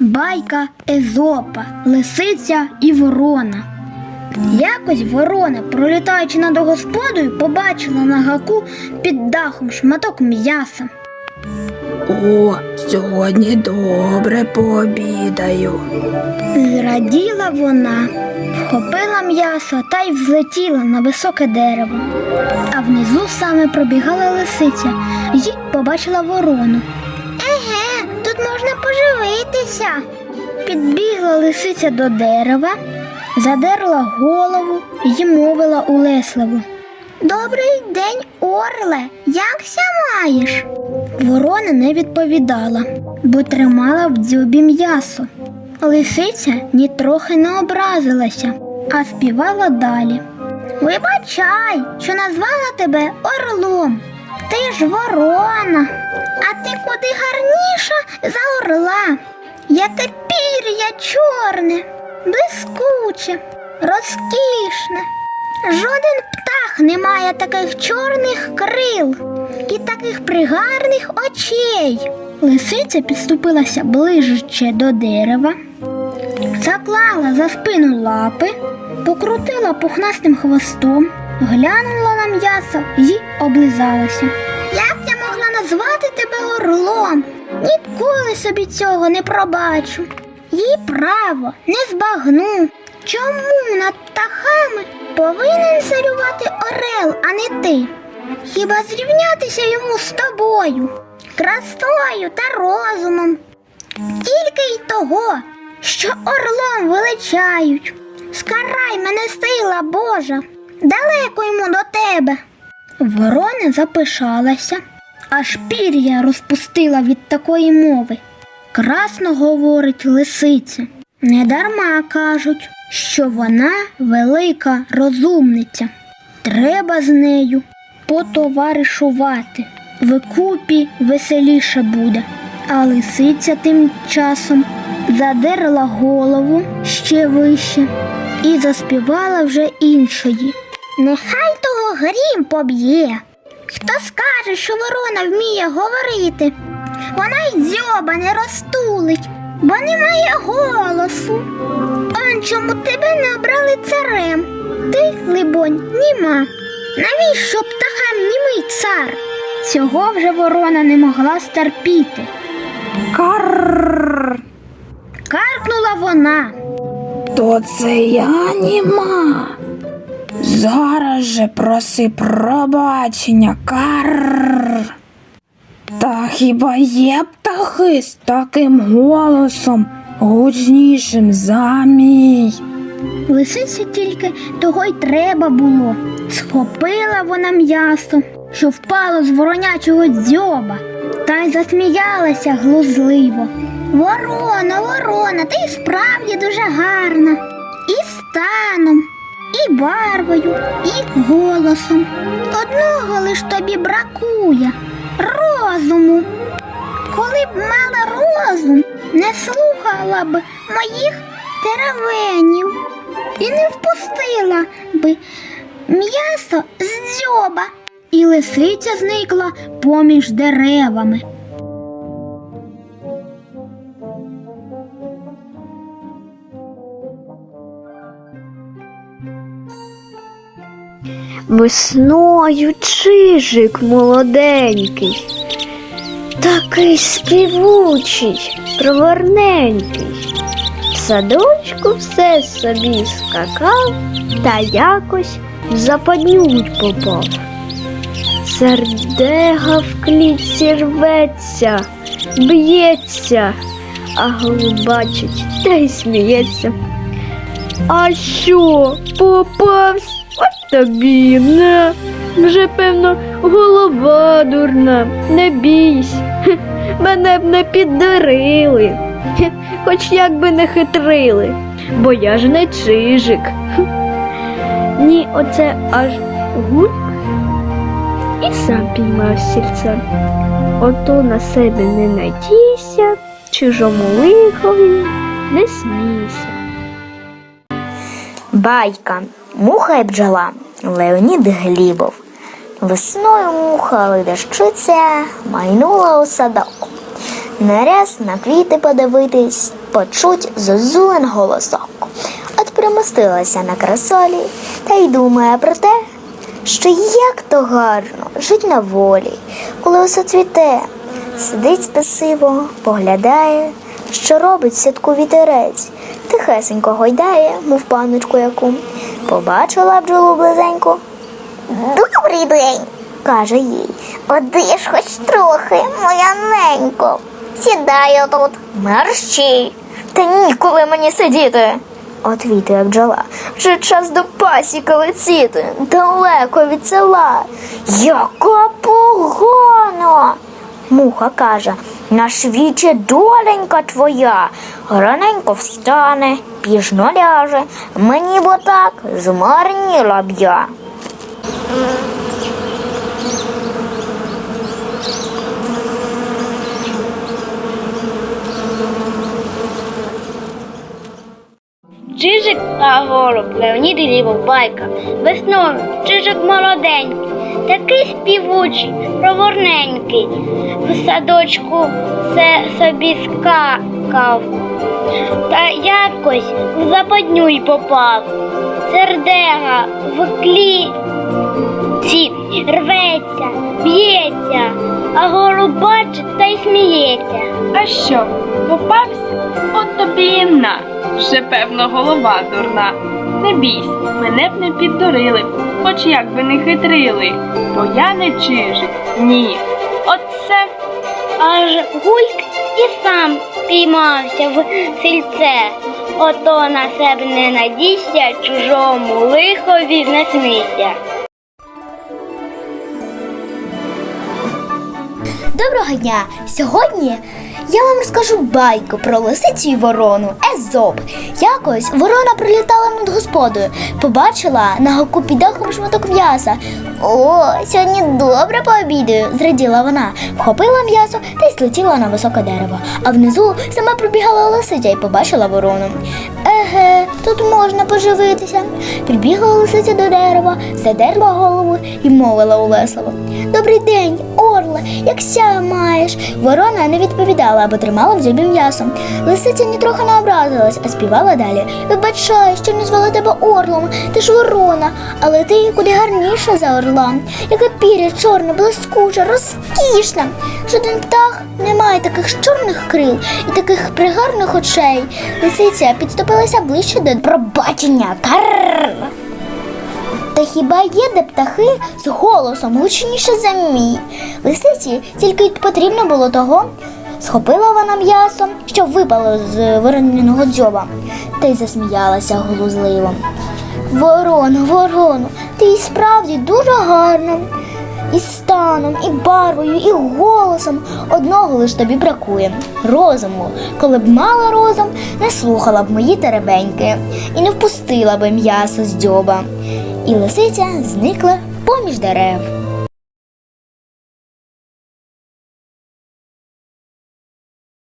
Байка Езопа, лисиця і ворона. Якось ворона, пролітаючи над господою, побачила на гаку під дахом шматок м'яса. О, сьогодні добре пообідаю. Зраділа вона, вхопила м'ясо та й взлетіла на високе дерево. А внизу саме пробігала лисиця і побачила ворону. Поживитися. Підбігла лисиця до дерева, задерла голову і мовила улесливо. Добрий день, Орле, якся маєш? Ворона не відповідала, бо тримала в дзьобі м'ясо. Лисиця нітрохи не образилася, а співала далі. Вибачай, що назвала тебе орлом. Ти ж ворона, а ти куди гарніша за орла. Я пір'я чорне, блискуче, розкішне. Жоден птах не має таких чорних крил і таких пригарних очей. Лисиця підступилася ближче до дерева, заклала за спину лапи, покрутила пухнастим хвостом, глянула на м'ясо і облизалася. Як я могла назвати тебе орлом? Ніколи собі цього не пробачу. Їй право, не збагну. Чому над птахами повинен царювати орел, а не ти? Хіба зрівнятися йому з тобою, красою та розумом? Тільки й того, що орлом величають. Скарай мене сила Божа, далеко йому до тебе. Ворона запишалася, аж пір'я розпустила від такої мови. Красно говорить лисиця. Недарма кажуть, що вона велика розумниця. Треба з нею потоваришувати. Викупі веселіше буде. А лисиця тим часом задерла голову ще вище і заспівала вже іншої. Нехай того грім поб'є. Хто скаже, що ворона вміє говорити? Вона й дзьоба не розтулить, бо немає голосу. Он чому тебе не обрали царем? Ти, либонь, німа. Навіщо птахам німий цар? Цього вже ворона не могла стерпіти. Карр. Каркнула вона. То це я німа. Зараз же проси пробачення, карр. Та хіба є птахи з таким голосом гучнішим за мій? Лисиці тільки того й треба було. Схопила вона м'ясо, що впало з воронячого дзьоба, та й засміялася глузливо. Ворона, ворона, ти справді дуже гарна. І станом, і барвою, і голосом. Одного лиш тобі бракує розуму. Коли б мала розум, не слухала б моїх теревенів і не впустила би м'ясо з дзьоба. І лисиця зникла поміж деревами. Весною чижик молоденький, такий співучий, проворненький. В садочку все собі скакав та якось в западнють попав. Сердега в клітці рветься, б'ється, а голуб бачить та й сміється. А що, попавсь? От тобі, не. Вже, певно, голова дурна, не бійся. Мене б не піддарили, хоч як би не хитрили, бо я ж не чижик. Ні, оце аж гульк і сам піймав сільце. Ото на себе не надійся, чужому лихові не смійся. Байка. Муха і бджола. Леонід Глібов. Весною муха ледащиця майнула у садок. Наряз на квіти подивитись почуть зозулин голосок. От примостилася на красолі та й думає про те, що як то гарно жить на волі, коли усе цвіте, сидить спасиво, поглядає, що робить в садку вітерець, тихесенько гойдає, мов паночку яку. Побачила бджолу близеньку. Добрий день, каже їй. Одиш хоч трохи, моя ненько. Сідаю тут, мерщій. Та ніколи мені сидіти. Отвітує бджола. Вже час до пасіки летіти, далеко від села. Яка погано. Муха каже, на світі доленька твоя, раненько встане, піжно ляже, мені бо так змарніла б я. Чижик та голуб, Леонід Глібов, байка. Весною чижик молоденький, такий співучий, проворненький. В садочку все собі скакав. Та якось в западню й попав. Сердега в клітці рветься, б'ється, а бачить та й сміється. А що, попався? От тобі і на. Ще певно голова дурна. Не бійся, мене б не піддурили, хоч як би не хитрили. Бо я не чижик, ні. Оце Аж гульк і сам піймався в сільце. Ото на себе не надійся, чужому лихові не смійся. Доброго дня! Сьогодні я вам розкажу байку про лисицю і ворону Езоп. Якось ворона прилітала над господою, побачила на гаку під дахом шматок м'яса. О, сьогодні добре пообідаю, зраділа вона, вхопила м'ясо та й злетіла на високе дерево. А внизу сама пробігала лисиця і побачила ворону. Еге, тут можна поживитися. Підбігла лисиця до дерева, задерла голову і мовила улесливо. Добрий день, орле, як ся маєш? Ворона не відповідала, або тримала в зубі м'ясо. Лисиця нітрохи не образилась, а співала далі. Вибачай, що не звала тебе орлом, ти ж ворона, але ти куди гарніша за орла. Яке пір'я чорне, блискуче, розкішне. Жоден птах не має таких чорних крил і таких пригарних очей. Лисиця підступилася ближче до пробачення. Карр! Та хіба є де птахи з голосом гучніше за мій? Лисиці тільки потрібно було того. Схопила вона м'ясо, що випало з вороняного дзьоба, та й засміялася глузливо. Вороно, вороно, ти і справді дуже гарна. І станом, і барвою, і голосом одного лиш тобі бракує розуму. Коли б мала розум, не слухала б мої теребеньки і не впустила би м'ясо з дзьоба. І лисиця зникла поміж дерев.